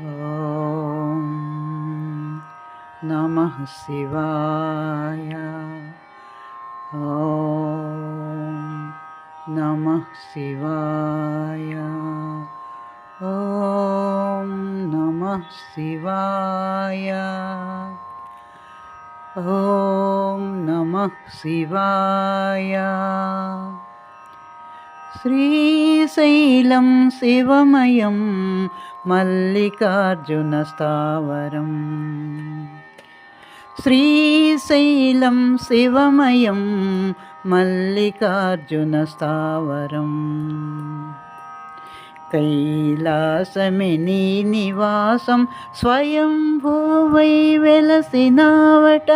ॐ नमः शिवाय। ॐ नमः शिवाय। ॐ नमः शिवाय। ॐ नमः शिवाय। श्रीशैलं शिवमयं మల్లికార్జునస్థావరం శ్రీశైలం శివమయం మల్లికార్జునస్థావరం కైలాసమి నీ నివాసం స్వయంభూవై వెలసినావట.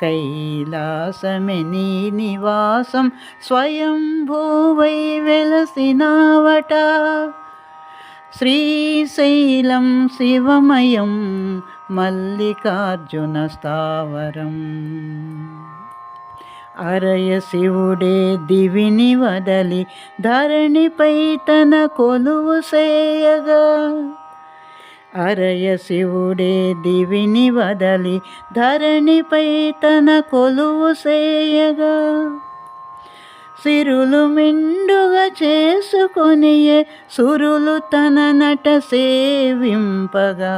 కైలాసమి నీ నివాసం స్వయంభూవై వెలసినావట. శ్రీశైలం శివమయం మల్లికార్జున స్థావరం. అరయ శివుడే దివిని వదలి ధరణిపై తన కొలువు చేయగా అరయ శివుడే దివిని వదలి ధరణిపై తన కొలువు చేయగా సిరులు మిండుగా చేసుకొనియే సురులు తన నట సేవింపగా.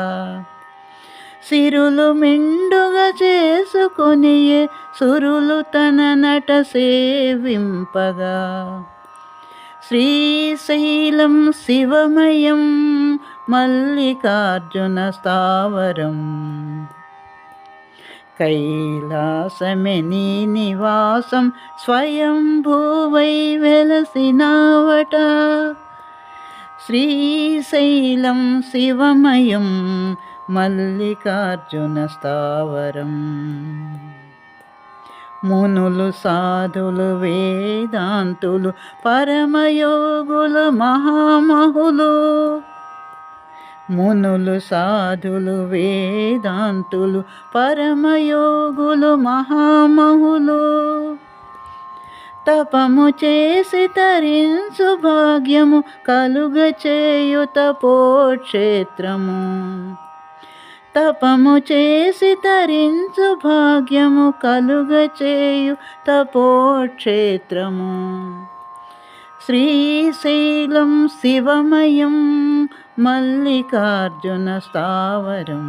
సిరులు మిండుగా చేసుకొనియే సురులు తన నట సేవింపగా. శ్రీశైలం శివమయం మల్లికార్జున స్థావరం. కైలాసమే నీ నివాసం స్వయంభూవై వెలసినావట శ్రీశైలం శివమయం మల్లికార్జున స్థావరం. మునులు సాధులు వేదాంతులు పరమయోగులు మహామహులు. మునులు సాధులు వేదాంతులు పరమయోగులు మహామహులు. తపము చేసి తరించు భాగ్యము కలుగ చేయుత పోక్షేత్రము. తపము చేసి తరించు భాగ్యము కలుగ చేయు తపోక్షేత్రము శ్రీశైలం శివమయం మల్లికార్జున స్థావరం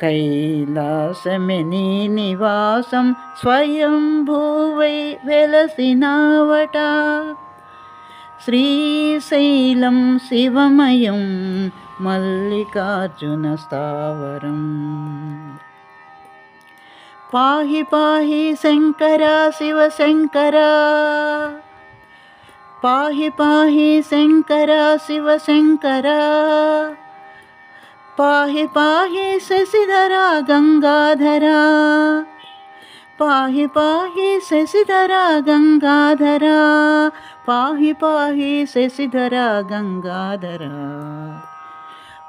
కైలాసమిని నివాసం స్వయం భూవై వెలసినావట శ్రీశైలం శివమయం మల్లికార్జున స్థావరం పాహి పాహి శంకర శివ శంకరా పాహి పాహి శంకర శివ శంకర. పాహి పాహి శశిధర గంగాధర. పాహి పాహి శశిధర గంగాధర. పాహి పాహి శశిధర గంగాధర.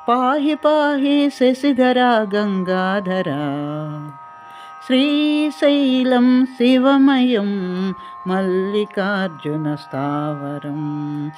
పాహి పాహి శశిధర గంగాధర. శ్రీశైలం శివమయం మల్లికార్జున స్థావరం.